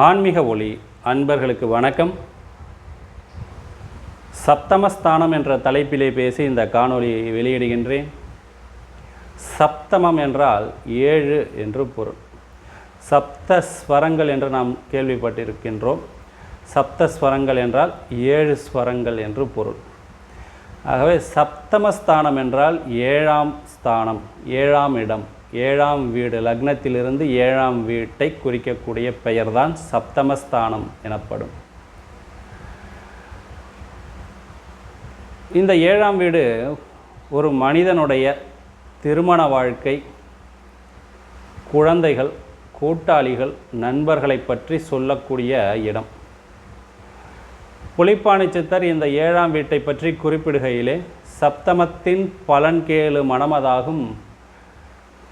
ஆன்மீக ஒளி அன்பர்களுக்கு வணக்கம். சப்தமஸ்தானம் என்ற தலைப்பிலே பேசி இந்த காணொளியை வெளியிடுகின்றேன். சப்தமம் என்றால் ஏழு என்று பொருள். சப்த ஸ்வரங்கள் என்று நாம் கேள்விப்பட்டிருக்கின்றோம். சப்த ஸ்வரங்கள் என்றால் ஏழு ஸ்வரங்கள் என்று பொருள். ஆகவே சப்தமஸ்தானம் என்றால் ஏழாம் ஸ்தானம் ஏழாம் இடம். ஏழாம் வீடு லக்னத்திலிருந்து ஏழாம் வீட்டை குறிக்கக்கூடிய பெயர்தான் சப்தமஸ்தானம் எனப்படும். இந்த ஏழாம் வீடு ஒரு மனிதனுடைய திருமண வாழ்க்கை குழந்தைகள் கூட்டாளிகள் நண்பர்களை பற்றி சொல்லக்கூடிய இடம். புலிப்பாணி சித்தர் இந்த ஏழாம் வீட்டை பற்றி குறிப்பிடுகையிலே சப்தமத்தின் பலன் கேளு மனமதாகும்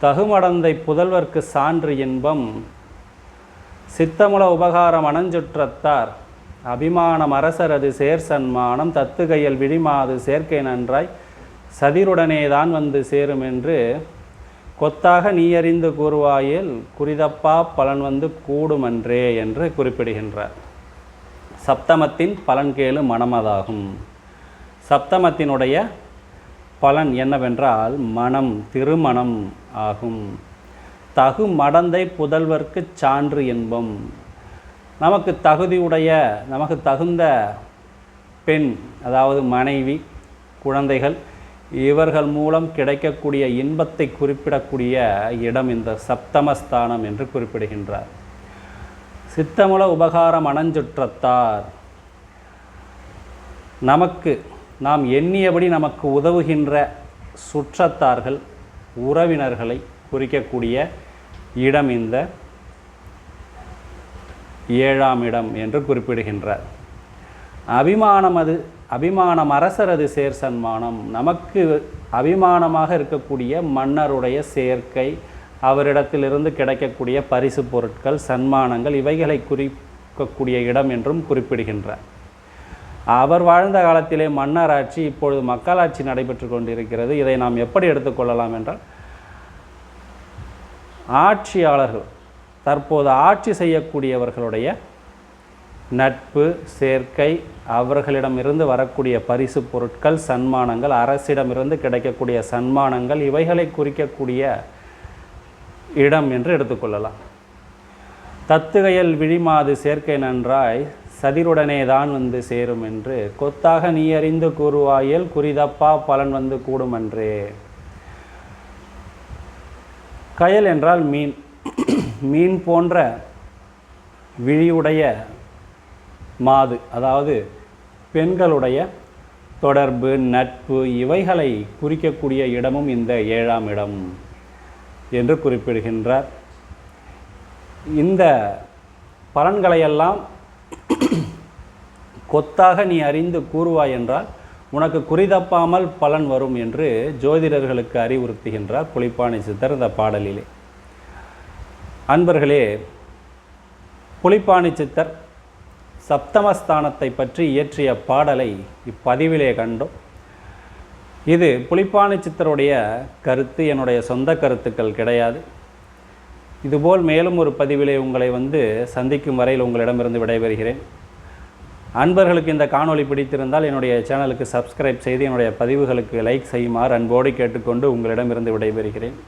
தகுமடந்தை புதல்வர்க்கு சான்று இன்பம். சித்தமுல உபகாரம் அணஞ்சுற்றத்தார். அபிமானம் அரசரது சேர் சன்மானம். தத்துகையல் விழிமாது சேர்க்கை நன்றாய். சதிருடனே தான் வந்து சேரும் என்று கொத்தாக நீ அறிந்து கூறுவாயில் குறிதப்பா பலன் வந்து கூடுமன்றே என்று குறிப்பிடுகின்றார். சப்தமத்தின் பலன் கேளு மனமதாகும். சப்தமத்தினுடைய பலன் என்னவென்றால் மனம் திருமணம் ஆகும். தகு மடந்தை புதல்வர்க்கு சான்று என்பம் நமக்கு தகுதியுடைய நமக்கு தகுந்த பெண் அதாவது மனைவி குழந்தைகள் இவர்கள் மூலம் கிடைக்கக்கூடிய இன்பத்தை குறிப்பிடக்கூடிய இடம் இந்த சப்தமஸ்தானம் என்று குறிப்பிடுகின்றார். சித்தமுல உபகாரம் அணஞ்சுற்றத்தார் நமக்கு நாம் எண்ணியபடி நமக்கு உதவுகின்ற சுற்றத்தார்கள் உறவினர்களை குறிக்கக்கூடிய இடம் இந்த. ஏழாம் இடம் என்று குறிப்பிடுகின்றார். அபிமானம் அது அபிமானம் அரசரது சேர் சன்மானம். நமக்கு அபிமானமாக இருக்கக்கூடிய மன்னருடைய சேர்க்கை அவரிடத்திலிருந்து கிடைக்கக்கூடிய பரிசு பொருட்கள் சன்மானங்கள் இவைகளை குறிக்கக்கூடிய இடம் என்றும் குறிப்பிடுகின்றார். அவர் வாழ்ந்த காலத்திலே மன்னர் ஆட்சி இப்பொழுது மக்களாட்சி நடைபெற்று கொண்டிருக்கிறது. இதை நாம் எப்படி எடுத்துக்கொள்ளலாம் என்றால் ஆட்சியாளர்கள் தற்போது ஆட்சி செய்யக்கூடியவர்களுடைய நட்பு சேர்க்கை அவர்களிடமிருந்து வரக்கூடிய பரிசு பொருட்கள் சன்மானங்கள் அரசிடமிருந்து கிடைக்கக்கூடிய சன்மானங்கள் இவைகளை குறிக்கக்கூடிய இடம் என்று எடுத்துக்கொள்ளலாம் தத்துகையல் விழிமாது சேர்க்கை நன்றாய் சதிருடனே தான் வந்து சேரும் என்று கொத்தாக நீ அறிந்து கூறுவாயில் குறிதப்பா பலன் வந்து கூடும் என்றே கயல் என்றால் மீன். மீன் போன்ற விழியுடைய மாது அதாவது பெண்களுடைய தொடர்பு நட்பு இவைகளை குறிக்கக்கூடிய இடமும் இந்த ஏழாம் இடம் என்று குறிப்பிடுகின்றார். இந்த பலன்களையெல்லாம் கொத்தாக நீ அறிந்து கூறுவாய் என்றால் உனக்கு குறிதப்பாமல் பலன் வரும் என்று ஜோதிடர்களுக்கு அறிவுறுத்துகின்றார் புலிப்பாணி சித்தர் இந்த பாடலிலே. அன்பர்களே புலிப்பாணி சித்தர் சப்தமஸ்தானத்தை பற்றி இயற்றிய பாடலை இப்பதிவிலே கண்டோம். இது புலிப்பாணி சித்தருடைய கருத்து என்னுடைய சொந்த கருத்துக்கள் கிடையாது. இதுபோல் மேலும் ஒரு பதிவிலே உங்களை வந்து சந்திக்கும் வரையில் உங்களிடமிருந்து விடைபெறுகிறேன். அன்பர்களுக்கு இந்த காணொளி பிடித்திருந்தால் என்னுடைய சேனலுக்கு சப்ஸ்கிரைப் செய்து என்னுடைய பதிவுகளுக்கு லைக் செய்யுமாறு அன்போடு கேட்டுக்கொண்டு உங்களிடமிருந்து விடைபெறுகிறேன்.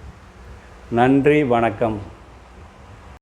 நன்றி வணக்கம்.